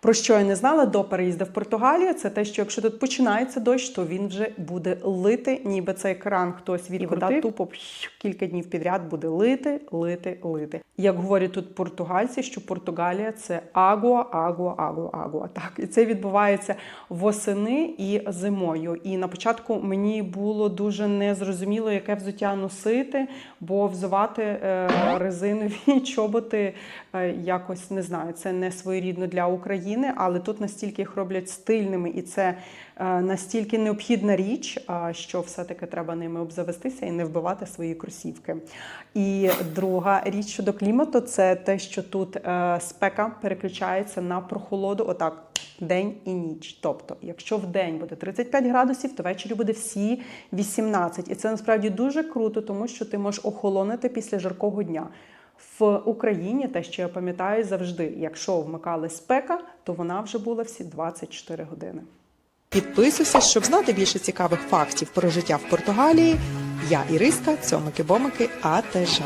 Про що я не знала до переїзду в Португалію, це те, що якщо тут починається дощ, то він вже буде лити, ніби цей кран хтось відкрутив. тупо кілька днів підряд буде лити, лити, лити. Як говорять тут португальці, що Португалія це агуа, агуа, агуа, агуа. Так, і це відбувається восени і зимою. І на початку мені було дуже незрозуміло, яке взуття носити, бо взувати е, резинові чоботи е, якось не знаю, це не своєрідно для України, але тут настільки їх роблять стильними, і це е, настільки необхідна річ, що все-таки треба ними обзавестися і не вбивати свої кросівки. І друга річ щодо клімату це те, що тут е, спека переключається на прохолоду. Отак. День і ніч. Тобто, якщо в день буде 35 градусів, то ввечері буде всі 18. І це насправді дуже круто, тому що ти можеш охолонити після жаркого дня. В Україні те, що я пам'ятаю завжди, якщо вмикали спека, то вона вже була всі 24 години. Підписуйся, щоб знати більше цікавих фактів про життя в Португалії. Я Іриска, цьомики-бомики, АТЖ.